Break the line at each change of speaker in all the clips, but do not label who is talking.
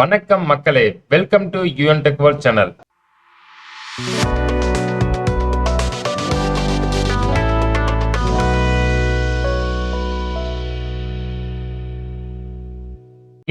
வணக்கம் மக்களே. Welcome to UN Tech World channel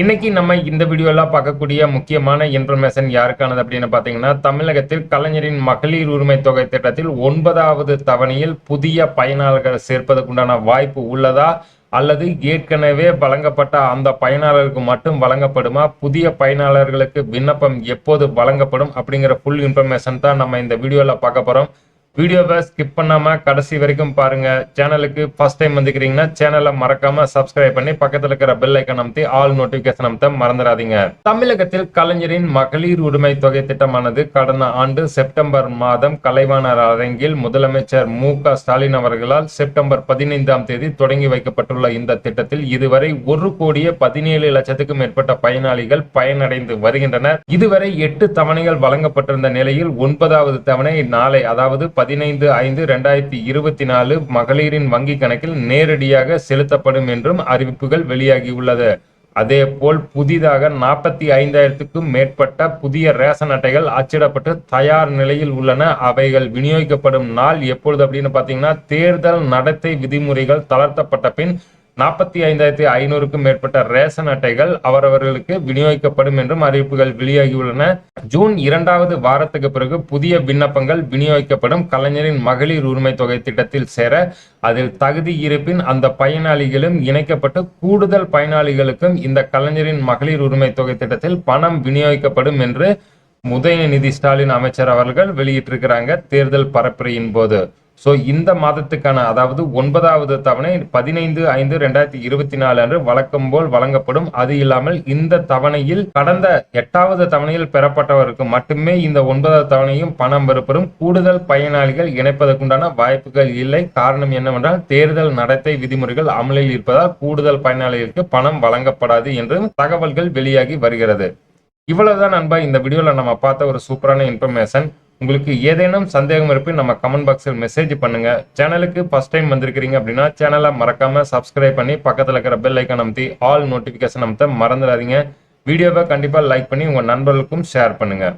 இன்னைக்கு நம்ம இந்த வீடியோலாம் பார்க்கக்கூடிய முக்கியமான இன்ஃபர்மேஷன் யாருக்கானது அப்படின்னு பார்த்தீங்கன்னா தமிழகத்தில் கலைஞரின் மகளிர் உரிமை தொகை திட்டத்தில் ஒன்பதாவது தவணையில் புதிய பயனாளர்கள் சேர்ப்பதற்குண்டான வாய்ப்பு உள்ளதா? அல்லது ஏற்கனவே வழங்கப்பட்ட அந்த பயனாளருக்கு மட்டும் வழங்கப்படுமா? புதிய பயனாளர்களுக்கு விண்ணப்பம் எப்போது வழங்கப்படும் அப்படிங்கிற ஃபுல் இன்ஃபர்மேஷன் தான் நம்ம இந்த வீடியோவில் பார்க்க போகிறோம் வீடியோவை ஸ்கிப் பண்ணாம கடைசி வரைக்கும் பாருங்க. சேனலுக்கு ஃபர்ஸ்ட் டைம் வந்துக்கிறீங்கன்னா சேனலை மறக்காம சப்ஸ்கிரைப் பண்ணி பக்கத்துல இருக்கிற பெல் ஐக்கன் அமைத்து ஆல் நோட்டிஃபிகேஷன் அமைத்த மறந்துடாதீங்க. தமிழகத்தில் கலைஞரின் மகளிர் உரிமை தொகை திட்டமானது கடந்த ஆண்டு செப்டம்பர் மாதம் கலைவாணர் அரங்கில் முதலமைச்சர் மு க ஸ்டாலின் அவர்களால் செப்டம்பர் பதினைந்தாம் தேதி தொடங்கி வைக்கப்பட்டுள்ள இந்த திட்டத்தில் இதுவரை ஒரு கோடியே பதினேழு லட்சத்துக்கும் மேற்பட்ட பயனாளிகள் பயனடைந்து வருகின்றனர். இதுவரை எட்டு தவணைகள் வழங்கப்பட்டிருந்த நிலையில் ஒன்பதாவது தவணை நாளை அதாவது பதினைந்து ஐந்து ரெண்டாயிரத்தி இருபத்தி நாலு மகளிரின் வங்கி கணக்கில் நேரடியாக செலுத்தப்படும் என்றும் அறிவிப்புகள் வெளியாகியுள்ளது. அதேபோல் புதிதாக நாற்பத்தி ஐந்தாயிரத்துக்கும் மேற்பட்ட புதிய ரேஷன் அட்டைகள் அச்சிடப்பட்டு தயார் நிலையில் உள்ளன. அவைகள் விநியோகிக்கப்படும் நாள் எப்பொழுது அப்படின்னு பார்த்தீங்கன்னா தேர்தல் நடத்தை விதிமுறைகள் தளர்த்தப்பட்ட பின் நாற்பத்தி ஐந்தாயிரத்தி ஐநூறுக்கும் மேற்பட்ட ரேஷன் அட்டைகள் அவரவர்களுக்கு விநியோகிக்கப்படும் என்றும் அறிவிப்புகள் வெளியாகியுள்ளன. ஜூன் இரண்டாவது வாரத்துக்கு பிறகு புதிய விண்ணப்பங்கள் விநியோகிக்கப்படும். கலைஞரின் மகளிர் உரிமை தொகை திட்டத்தில் சேர அதில் தகுதி இருப்பின் அந்த பயனாளிகளும் இணைக்கப்பட்டு கூடுதல் பயனாளிகளுக்கும் இந்த கலைஞரின் மகளிர் உரிமை தொகை திட்டத்தில் பணம் விநியோகிக்கப்படும் என்று உதயநிதி ஸ்டாலின் அமைச்சர் அவர்கள் வெளியிட்டிருக்கிறாங்க. தேர்தல் பரப்புரையின் போது ஸோ இந்த மாதத்துக்கான அதாவது ஒன்பதாவது தவணை பதினைந்து ஐந்து ரெண்டாயிரத்தி இருபத்தி நாலு அன்று வழக்கம் போல் வழங்கப்படும். அது இல்லாமல் இந்த தவணையில் கடந்த எட்டாவது தவணையில் பெறப்பட்டவருக்கு மட்டுமே இந்த ஒன்பதாவது தவணையும் பணம் பெறப்படும். கூடுதல் பயனாளிகள் இணைப்பதற்குண்டான வாய்ப்புகள் இல்லை. காரணம் என்னவென்றால் தேர்தல் நடத்தை விதிமுறைகள் அமலில் இருப்பதால் கூடுதல் பயனாளிகளுக்கு பணம் வழங்கப்படாது என்று தகவல்கள் வெளியாகி வருகிறது. இவ்வளவுதான் நண்பா இந்த வீடியோவில் நம்ம பார்த்த ஒரு சூப்பரான இன்ஃபர்மேஷன் உங்களுக்கு ஏதேனும் சந்தேகம் இருப்பின் நம்ம கமெண்ட் பாக்ஸில் மெசேஜ் பண்ணுங்க. சேனலுக்கு ஃபர்ஸ்ட் டைம் வந்திருக்கிறீங்க அப்படின்னா சேனலை மறக்காம சப்ஸ்கிரைப் பண்ணி பக்கத்தில் இருக்கிற பெல் ஐக்கான் அமைத்தி ஆல் நோட்டிஃபிகேஷன் அமைத்த மறந்துடாதீங்க. வீடியோவை கண்டிப்பாக லைக் பண்ணி உங்கள் நண்பர்களுக்கும் ஷேர் பண்ணுங்கள்